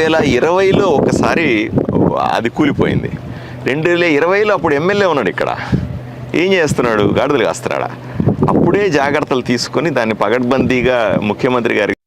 వేల ఇరవైలో ఒకసారి అది కూలిపోయింది. రెండు వేల ఇరవైలో అప్పుడు ఎమ్మెల్యే ఉన్నాడు ఇక్కడ. ఏం చేస్తున్నాడు? గాడిదలు కాస్తున్నాడా? అప్పుడే జాగ్రత్తలు తీసుకొని దాన్ని పగడ్బందీగా ముఖ్యమంత్రి గారికి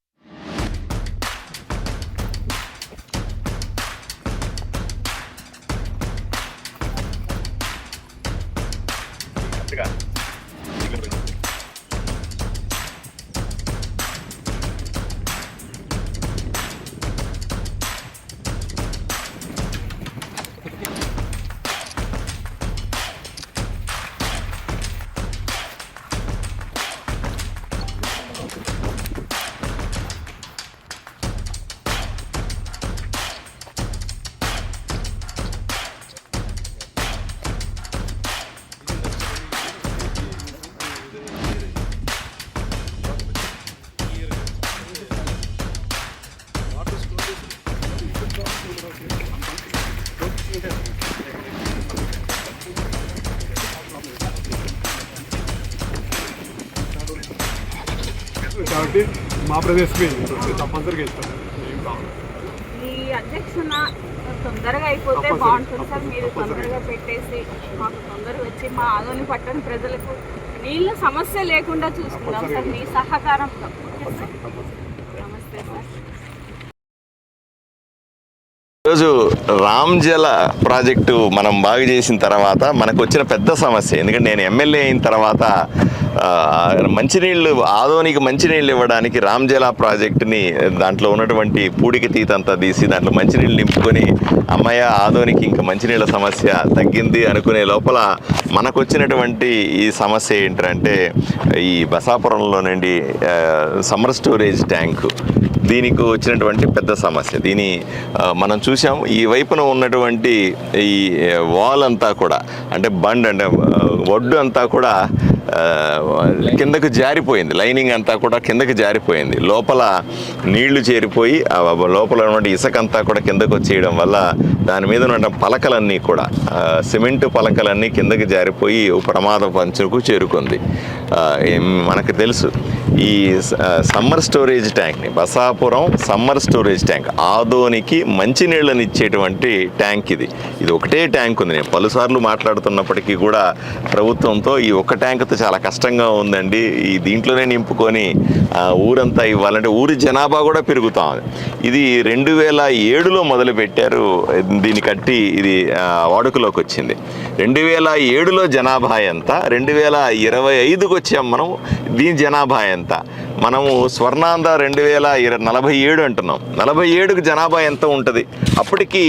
కాబట్టి మా ప్రదేశమే తప్పనిసరిగా ఇస్తాం. ఏం కావాలి? ఈ అధ్యక్షన తొందరగా అయిపోతే బాగుంటుంది సార్. మీరు తొందరగా పెట్టేసి మాకు తొందరగా వచ్చి మా ఆదోని పట్టణ ప్రజలకు నీళ్ళ సమస్య లేకుండా చూసుకుందాం సార్. మీ సహకారంతో ఓకే సార్? నమస్తే సార్. ఈరోజు రామ్ జల ప్రాజెక్టు మనం బాగు చేసిన తర్వాత మనకు వచ్చిన పెద్ద సమస్య. ఎందుకంటే నేను ఎమ్మెల్యే అయిన తర్వాత మంచినీళ్ళు ఆదోనికి మంచినీళ్ళు ఇవ్వడానికి రామ్జలా ప్రాజెక్టుని దాంట్లో ఉన్నటువంటి పూడికి తీతంతా తీసి దాంట్లో మంచినీళ్ళు నింపుకొని అమ్మయ్య ఆదోనికి ఇంకా మంచినీళ్ళ సమస్య తగ్గింది అనుకునే లోపల మనకు వచ్చినటువంటి ఈ సమస్య ఏంటంటే ఈ బసాపురంలో నుండి సమ్మర్ స్టోరేజ్ ట్యాంకు. దీనికి వచ్చినటువంటి పెద్ద సమస్య. దీని మనం చూసాం ఈ వైపున ఉన్నటువంటి ఈ వాల్ అంతా కూడా అంటే బండ్ అంటే ఒడ్డు అంతా కూడా కిందకు జారిపోయింది. లైనింగ్ అంతా కూడా కిందకు జారిపోయింది. లోపల నీళ్ళు చేరిపోయి లోపల ఉన్నటువంటి ఇసుక అంతా కూడా కిందకు వచ్చేయడం వల్ల దాని మీద ఉన్న పలకలన్నీ కూడా సిమెంట్ పలకలన్నీ కిందకి జారిపోయి ప్రమాద పంచుకు చేరుకుంది. మనకు తెలుసు. ఈ స- సమ్మర్ స్టోరేజ్ ట్యాంక్ని బసాపురం సమ్మర్ స్టోరేజ్ ట్యాంక్ ఆదోనికి మంచినీళ్ళని ఇచ్చేటువంటి ట్యాంక్ ఇది. ఇది ఒకటే ట్యాంక్ ఉంది. నేను పలుసార్లు మాట్లాడుతున్నప్పటికీ కూడా ప్రభుత్వంతో ఈ ఒక ట్యాంక్తో చాలా కష్టంగా ఉందండి. ఈ దీంట్లోనే నింపుకొని ఊరంతా ఇవ్వాలంటే ఊరి జనాభా కూడా పెరుగుతా ఉంది. ఇది రెండు వేల ఏడులో మొదలుపెట్టారు. దీన్ని కట్టి ఇది వాడుకలోకి వచ్చింది. రెండు వేల ఏడులో జనాభా ఎంత? రెండు వేల ఇరవై ఐదుకి వచ్చాం మనం. దీని జనాభా ఎంత? మనము స్వర్ణాంధ్ర రెండు వేల ఇర నలభై ఏడు అంటున్నాం. నలభై ఏడుకు జనాభా ఎంత ఉంటుంది? అప్పటికి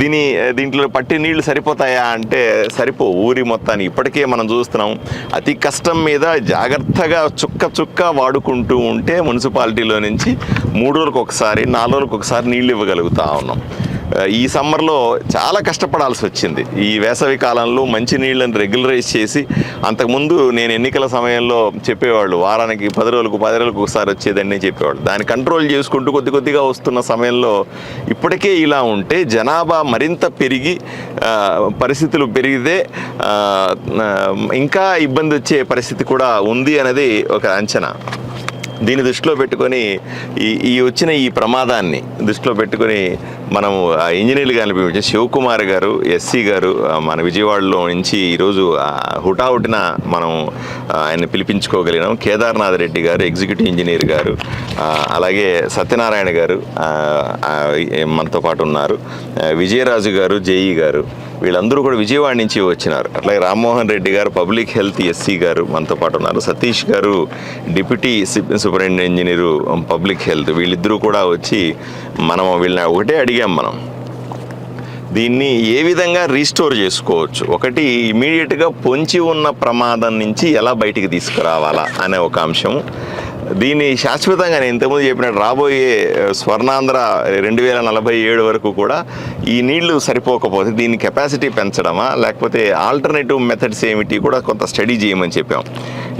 దీని దీంట్లో పట్టి నీళ్ళు సరిపోతాయా అంటే సరిపో ఊరి మొత్తాన్ని ఇప్పటికే మనం చూస్తున్నాం. అతి కష్టం మీద జాగ్రత్తగా చుక్క చుక్క వాడుకుంటూ ఉంటే మున్సిపాలిటీలో నుంచి మూడు రోజులకు ఒకసారి నాలుగు రోజులకు ఒకసారి నీళ్ళు ఇవ్వగలుగుతా ఉన్నాం. ఈ సమ్మర్లో చాలా కష్టపడాల్సి వచ్చింది. ఈ వేసవి కాలంలో మంచి నీళ్ళని రెగ్యులరైజ్ చేసి అంతకుముందు నేను ఎన్నికల సమయంలో చెప్పేవాళ్ళు వారానికి పది రోజులకు పది రోజులకు ఒకసారి వచ్చేదని చెప్పేవాళ్ళు. దాన్ని కంట్రోల్ చేసుకుంటూ కొద్ది కొద్దిగా వస్తున్న సమయంలో ఇప్పటికే ఇలా ఉంటే జనాభా మరింత పెరిగి పరిస్థితులు పెరిగితే ఇంకా ఇబ్బంది వచ్చే పరిస్థితి కూడా ఉంది అనేది ఒక అంచనా. దీన్ని దృష్టిలో పెట్టుకొని ఈ ఈ వచ్చిన ఈ ప్రమాదాన్ని దృష్టిలో పెట్టుకొని మనము ఆ ఇంజనీర్లు కనిపించే శివకుమార్ గారు ఎస్సీ గారు మన విజయవాడలో నుంచి ఈరోజు హుటాహుటిన మనం ఆయన పిలిపించుకోగలిగినాం. కేదార్నాథ్ రెడ్డి గారు ఎగ్జిక్యూటివ్ ఇంజనీర్ గారు అలాగే సత్యనారాయణ గారు మనతో పాటు ఉన్నారు. విజయరాజు గారు జేఈ గారు వీళ్ళందరూ కూడా విజయవాడ నుంచి వచ్చినారు. అట్లాగే రామ్మోహన్ రెడ్డి గారు పబ్లిక్ హెల్త్ ఎస్సీ గారు మనతో పాటు ఉన్నారు. సతీష్ గారు deputy superintendent engineer public health వీళ్ళిద్దరూ కూడా వచ్చి మనం వీళ్ళని ఒకటే అడిగాం మనం. దీన్ని ఏ విధంగా రీస్టోర్ చేసుకోవచ్చు? ఒకటి ఇమీడియట్గా పొంచి ఉన్న ప్రమాదం నుంచి ఎలా బయటికి తీసుకురావాలా అనే ఒక అంశం దీన్ని శాశ్వతంగా నేను ఇంతకుముందు చెప్పినట్టు రాబోయే స్వర్ణాంధ్ర రెండు వేల నలభై ఏడు వరకు కూడా ఈ నీళ్ళు సరిపోకపోతే దీని కెపాసిటీ పెంచడమా లేకపోతే ఆల్టర్నేటివ్ మెథడ్స్ ఏమిటి కూడా కొంత స్టడీ చేయమని చెప్పాం.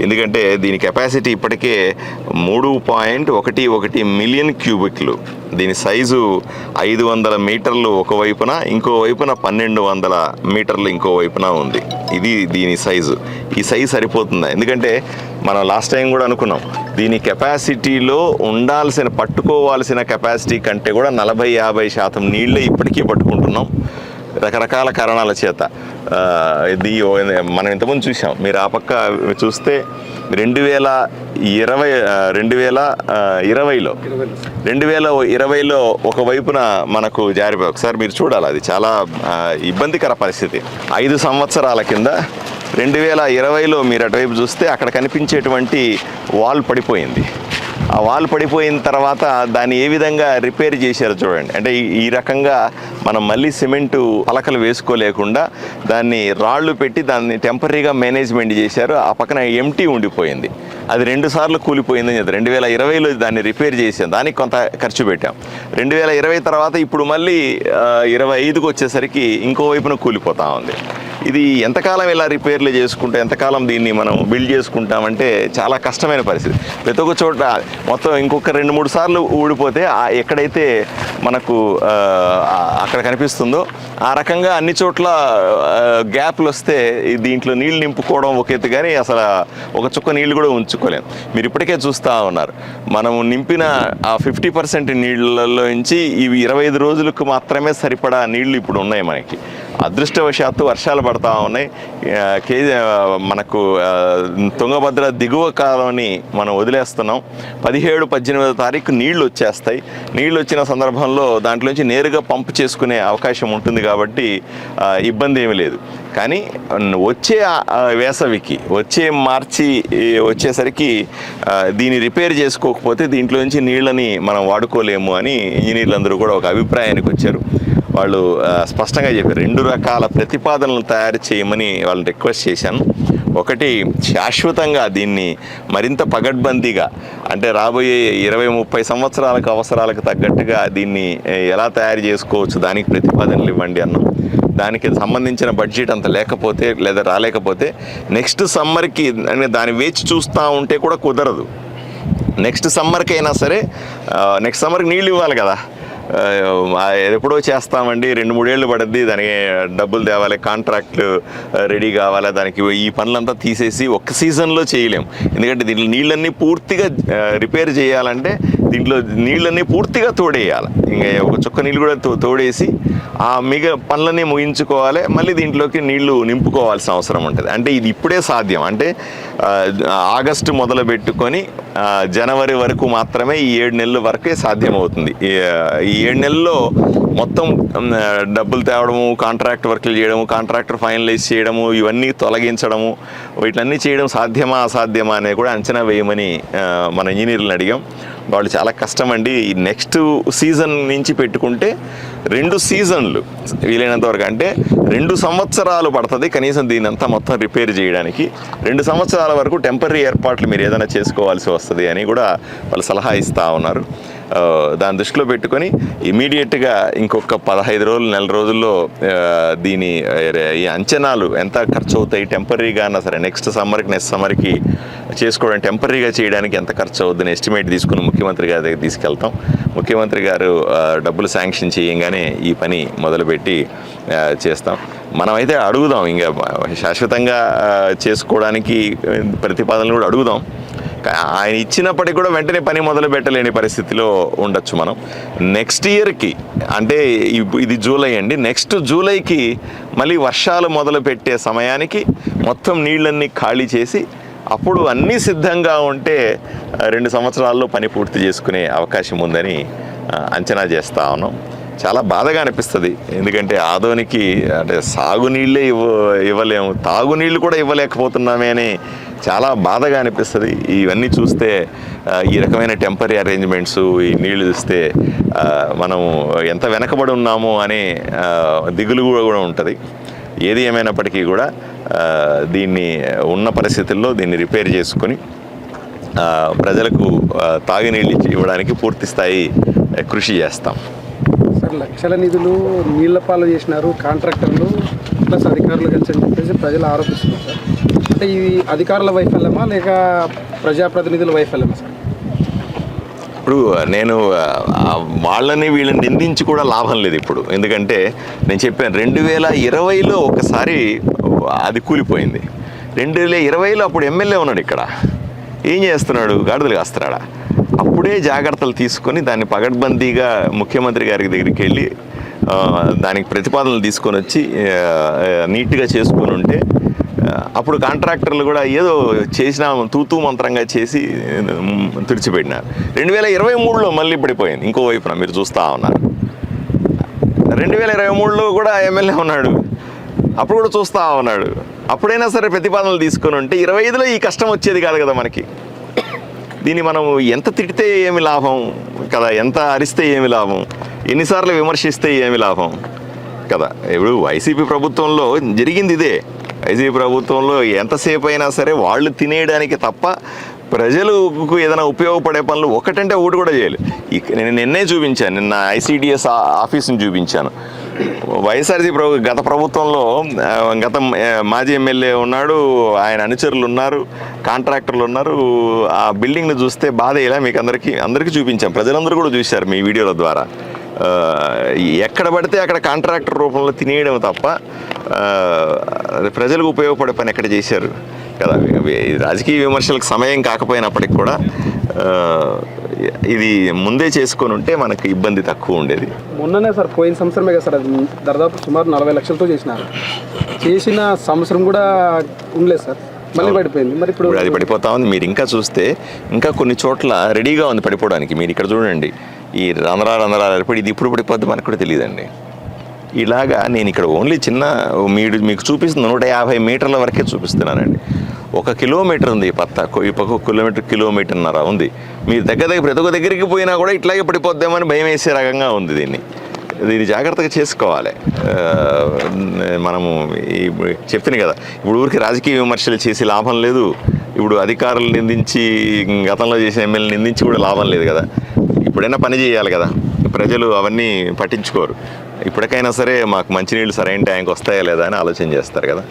ఎందుకంటే దీని కెపాసిటీ ఇప్పటికే మూడు పాయింట్ ఒకటి ఒకటి మిలియన్ క్యూబిక్లు. దీని సైజు ఐదు వందల మీటర్లు ఒకవైపున ఇంకో వైపున పన్నెండు వందల మీటర్లు ఇంకో వైపున ఉంది. ఇది దీని సైజు. ఈ సైజు సరిపోతుందా? ఎందుకంటే మనం లాస్ట్ టైం కూడా అనుకున్నాం దీని కెపాసిటీలో ఉండాల్సిన పట్టుకోవాల్సిన కెపాసిటీ కంటే కూడా నలభై యాభై శాతం నీళ్ళే ఇప్పటికీ పట్టుకుంటున్నాం. రకరకాల కారణాల చేత ఆ, ఇది మనం ఇంతకుముందు చూసాం మీరు ఆ పక్క చూస్తే రెండు వేల ఇరవై రెండు వేల ఇరవైలో రెండు వేల ఇరవైలో ఒకవైపున మనకు జారిపోయి ఒకసారి మీరు చూడాలి అది. చాలా ఇబ్బందికర పరిస్థితి. ఐదు సంవత్సరాల కింద రెండు వేల ఇరవైలో మీరు అటువైపు చూస్తే అక్కడ కనిపించేటువంటి వాల్ పడిపోయింది. ఆ వాల్ పడిపోయిన తర్వాత దాన్ని ఏ విధంగా రిపేర్ చేశారో చూడండి. అంటే ఈ- రకంగా మనం మళ్ళీ సిమెంటు పలకలు వేసుకోలేకుండా దాన్ని రాళ్ళు పెట్టి దాన్ని టెంపరీగా మేనేజ్మెంట్ చేశారు. ఆ పక్కన ఎంటీ ఉండిపోయింది. అది రెండు సార్లు కూలిపోయిందని చెప్పి రెండు వేల ఇరవైలో దాన్ని రిపేర్ చేసాం దానికి కొంత ఖర్చు పెట్టాం. రెండు వేల ఇరవై తర్వాత ఇప్పుడు మళ్ళీ ఇరవై ఐదుకు వచ్చేసరికి ఇంకో వైపున కూలిపోతా ఉంది. ఇది ఎంతకాలం ఇలా రిపేర్లు చేసుకుంటే ఎంతకాలం దీన్ని మనం బిల్డ్ చేసుకుంటామంటే చాలా కష్టమైన పరిస్థితి. ప్రతి ఒక్క చోట మొత్తం ఇంకొక రెండు మూడు సార్లు ఊడిపోతే ఎక్కడైతే మనకు అక్కడ కనిపిస్తుందో ఆ రకంగా అన్ని చోట్ల గ్యాప్లు వస్తే దీంట్లో నీళ్ళు నింపుకోవడం ఒక ఎత్తు కానీ అసలు ఒక చుక్క నీళ్ళు కూడా ఉంచుకోలేము మీరు ఇప్పటికే చూస్తూ ఉన్నారు. మనము నింపిన ఆ ఫిఫ్టీ పర్సెంట్ నీళ్ళల్లో నుంచి ఇవి ఇరవై ఐదు రోజులకు మాత్రమే సరిపడా నీళ్ళు ఇప్పుడు ఉన్నాయి మనకి. అదృష్టవశాత్తు వర్షాలు పడతా ఉన్నాయి. కే మనకు తుంగభద్ర దిగువ కాలంని మనం వదిలేస్తున్నాం. పదిహేడు పద్దెనిమిదో తారీఖు నీళ్ళు వచ్చేస్తాయి. నీళ్ళు వచ్చిన సందర్భంలో దాంట్లోంచి నేరుగా పంపు చేసుకునే అవకాశం ఉంటుంది కాబట్టి ఇబ్బంది ఏమీ లేదు. కానీ వచ్చే వేసవికి వచ్చే మార్చి వచ్చేసరికి దీన్ని రిపేర్ చేసుకోకపోతే దీంట్లోంచి నీళ్ళని మనం వాడుకోలేము అని ఇంజనీర్లందరూ కూడా ఒక అభిప్రాయానికి వచ్చారు. వాళ్ళు స్పష్టంగా చెప్పారు. రెండు రకాల ప్రతిపాదనలు తయారు చేయమని వాళ్ళని రిక్వెస్ట్ చేశాను. ఒకటి శాశ్వతంగా దీన్ని మరింత పగడ్బందీగా అంటే రాబోయే ఇరవై ముప్పై సంవత్సరాలకు అవసరాలకు తగ్గట్టుగా దీన్ని ఎలా తయారు చేసుకోవచ్చు దానికి ప్రతిపాదనలు ఇవ్వండి అన్నాం. దానికి సంబంధించిన బడ్జెట్ అంత లేకపోతే లేదా రాలేకపోతే నెక్స్ట్ సమ్మర్కి దాన్ని వేచి చూస్తూ ఉంటే కూడా కుదరదు. నెక్స్ట్ సమ్మర్కి అయినా సరే నెక్స్ట్ సమ్మర్కి నీళ్ళు ఇవ్వాలి కదా. ఎప్పుడో చేస్తామండి. రెండు మూడేళ్ళు పడుద్ది. దానికి డబ్బులు తేవాలి కాంట్రాక్ట్లు రెడీ కావాలి దానికి ఈ పనులంతా తీసేసి ఒక్క సీజన్లో చేయలేం. ఎందుకంటే దీంట్లో నీళ్ళన్నీ పూర్తిగా రిపేర్ చేయాలంటే దీంట్లో నీళ్ళన్నీ పూర్తిగా తోడేయాలి. ఇంకా ఒక చుక్క నీళ్ళు కూడా తో- తోడేసి ఆ మిగ పనులన్నీ ముగించుకోవాలి. మళ్ళీ దీంట్లోకి నీళ్ళు నింపుకోవాల్సిన అవసరం ఉంటుంది. అంటే ఇది ఇప్పుడే సాధ్యం. అంటే ఆగస్టు మొదలు పెట్టుకొని జనవరి వరకు మాత్రమే ఈ ఏడు నెలల వరకే సాధ్యమవుతుంది. ఈ ఈ ఏడు నెలల్లో మొత్తం డబ్బులు తేవడము కాంట్రాక్ట్ వర్క్లు చేయడము కాంట్రాక్టర్ ఫైనలైజ్ చేయడము ఇవన్నీ తొలగించడము వీటిలన్నీ చేయడం సాధ్యమా అసాధ్యమా అనేది కూడా అంచనా వేయమని మన ఇంజనీర్లను అడిగాం. వాళ్ళు చాలా కష్టం అండి ఈ నెక్స్ట్ సీజన్ నుంచి పెట్టుకుంటే రెండు సీజన్లు వీలైనంత వరకు. అంటే రెండు సంవత్సరాలు పడుతుంది కనీసం దీని అంతా మొత్తం రిపేర్ చేయడానికి. రెండు సంవత్సరాల వరకు టెంపరీ ఏర్పాట్లు మీరు ఏదైనా చేసుకోవాల్సి వస్తుంది అని కూడా వాళ్ళు సలహా ఇస్తూ ఉన్నారు. దాని దృష్టిలో పెట్టుకొని ఇమీడియట్గా ఇంకొక పదహైదు రోజులు నెల రోజుల్లో దీని ఈ అంచనాలు ఎంత ఖర్చు అవుతాయి టెంపరీగా అన్నా సరే నెక్స్ట్ సమ్మర్కి నెక్స్ట్ సమ్మర్కి చేసుకోవడం టెంపరీగా చేయడానికి ఎంత ఖర్చు అవుద్దని ఎస్టిమేట్ తీసుకుని ముఖ్యమంత్రి గారి దగ్గర తీసుకెళ్తాం. ముఖ్యమంత్రి గారు డబ్బులు శాంక్షన్ చేయంగానే ఈ పని మొదలుపెట్టి చేస్తాం. మనమైతే అడుగుదాం ఇంకా శాశ్వతంగా చేసుకోవడానికి ప్రతిపాదనలు కూడా అడుగుదాం. ఆయన ఇచ్చినప్పటికీ కూడా వెంటనే పని మొదలు పెట్టలేని పరిస్థితిలో ఉండొచ్చు మనం. నెక్స్ట్ ఇయర్కి అంటే ఇది జూలై అండి. నెక్స్ట్ జూలైకి మళ్ళీ వర్షాలు మొదలు పెట్టే సమయానికి మొత్తం నీళ్ళన్నీ ఖాళీ చేసి అప్పుడు అన్నీ సిద్ధంగా ఉంటే రెండు సంవత్సరాల్లో పని పూర్తి చేసుకునే అవకాశం ఉందని అంచనా చేస్తా ఉన్నాం. చాలా బాధగా అనిపిస్తుంది. ఎందుకంటే ఆదోనికి అంటే సాగునీళ్ళే ఇవ్వ ఇవ్వలేము తాగునీళ్ళు కూడా ఇవ్వలేకపోతున్నామే అని చాలా బాధగా అనిపిస్తుంది. ఇవన్నీ చూస్తే ఈ రకమైన టెంపరీ అరేంజ్మెంట్స్ ఈ నీళ్ళు చూస్తే మనం ఎంత వెనకబడి ఉన్నామో అనే దిగులు కూడా కూడా ఉంటుంది. ఏది ఏమైనప్పటికీ కూడా దీన్ని ఉన్న పరిస్థితుల్లో దీన్ని రిపేర్ చేసుకొని ప్రజలకు ఆ, తాగునీళ్ళు ఇవ్వడానికి పూర్తి స్థాయి కృషి చేస్తాం. లక్షల నిధులు నీళ్ళ పాలు చేసినారు కాంట్రాక్టర్లు ప్లస్ అధికారులు కలిసి అని చెప్పేసి ప్రజలు ఆరోపిస్తున్నారు సార్. అంటే ఇది అధికారుల వైఫల్యమా లేక ప్రజాప్రతినిధుల వైఫల్యమా సార్? ఇప్పుడు నేను వాళ్ళని వీళ్ళని నిందించి కూడా లాభం లేదు ఇప్పుడు. ఎందుకంటే నేను చెప్పాను రెండు వేల ఇరవైలో ఒకసారి అది కూలిపోయింది. రెండు వేల ఇరవైలో అప్పుడు ఎమ్మెల్యే ఉన్నాడు ఇక్కడ. ఏం చేస్తున్నాడు? గాడిదలు కాస్తున్నాడా? అప్పుడే జాగ్రత్తలు తీసుకొని దాన్ని పగడ్బందీగా ముఖ్యమంత్రి గారి దగ్గరికి వెళ్ళి దానికి ప్రతిపాదనలు తీసుకొని వచ్చి నీట్గా చేసుకొని ఉంటే అప్పుడు కాంట్రాక్టర్లు కూడా ఏదో చేసిన తూతూ మంత్రంగా చేసి తుడిచిపెట్టినారు రెండు వేల ఇరవై మూడులో మళ్ళీ పడిపోయింది. ఇంకో వైపున మీరు చూస్తూ ఉన్నారు. రెండు వేల ఇరవై మూడులో కూడా ఎమ్మెల్యే ఉన్నాడు. అప్పుడు కూడా చూస్తూ ఉన్నాడు. అప్పుడైనా సరే ప్రతిపాదనలు తీసుకొని ఉంటే ఇరవై ఐదులో ఈ కష్టం వచ్చేది కాదు కదా మనకి. దీన్ని మనం ఎంత తిడితే ఏమి లాభం కదా? ఎంత అరిస్తే ఏమి లాభం? ఎన్నిసార్లు విమర్శిస్తే ఏమి లాభం కదా? ఇప్పుడు వైసీపీ ప్రభుత్వంలో జరిగింది ఇదే. వైసీపీ ప్రభుత్వంలో ఎంతసేపు అయినా సరే వాళ్ళు తినేయడానికి తప్ప ప్రజలకు ఏదైనా ఉపయోగపడే పనులు ఒకటంటే ఒకటి కూడా చేయలేదు నేను నిన్నే చూపించాను నిన్న ఐసీడిఎస్ ఆఫీస్ని చూపించాను. వైఎస్ఆర్సీ ప్రభు గత ప్రభుత్వంలో గత మాజీ ఎమ్మెల్యే ఉన్నాడు ఆయన అనుచరులు ఉన్నారు కాంట్రాక్టర్లు ఉన్నారు. ఆ బిల్డింగ్ని చూస్తే బాధ ఇలా మీకు అందరికీ అందరికీ చూపించాం. ప్రజలందరూ కూడా చూశారు మీ వీడియోల ద్వారా. ఎక్కడ పడితే అక్కడ కాంట్రాక్టర్ రూపంలో తినేయడం తప్ప ప్రజలకు ఉపయోగపడే పని ఎక్కడ చేశారు? కదా రాజకీయ విమర్శలకు సమయం కాకపోయినప్పటికి కూడా ఇది ముందే చేసుకొని ఉంటే మనకి ఇబ్బంది తక్కువ ఉండేది. మొన్ననే సార్ పోయిన సంవత్సరమే కదా సార్ అది దాదాపు సుమారు నలభై లక్షలతో చేసినారు చేసిన సంవత్సరం కూడా ఉండలేదు సార్. మళ్ళీ పడిపోయింది. మరి ఇప్పుడు అది పడిపోతా ఉంది. మీరు ఇంకా చూస్తే ఇంకా కొన్ని చోట్ల రెడీగా ఉంది పడిపోవడానికి. మీరు ఇక్కడ చూడండి. ఈ రంధ్రాలు రంధ్రాలు ఏర్పడి ఇది ఇప్పుడు పడిపోద్ది మనకు కూడా తెలియదండి. ఇలాగా నేను ఇక్కడ ఓన్లీ చిన్న మీరు మీకు చూపిస్తుంది. నూట యాభై మీటర్ల వరకే చూపిస్తున్నానండి. ఒక కిలోమీటర్ ఉంది ఈ పత్త. ఈ పక్క ఒక కిలోమీటర్ కిలోమీటర్న్నర ఉంది. మీరు దగ్గర దగ్గర ప్రతి ఒక్క దగ్గరికి పోయినా కూడా ఇట్లాగే పడిపోద్దామని భయం వేసే రకంగా ఉంది దీన్ని. దీన్ని జాగ్రత్తగా చేసుకోవాలి. మనము ఈ చెప్తున్నాయి కదా ఇప్పుడు ఊరికి రాజకీయ విమర్శలు చేసి లాభం లేదు. ఇప్పుడు అధికారులు నిందించి గతంలో చేసిన ఎమ్మెల్యే నిందించి కూడా లాభం లేదు కదా. ఇప్పుడైనా పని చేయాలి కదా. ప్రజలు అవన్నీ పట్టించుకోరు. ఇప్పటికైనా సరే మాకు మంచినీళ్ళు సరైన ట్యాంక్ వస్తాయా లేదా అని ఆలోచన చేస్తారు కదా.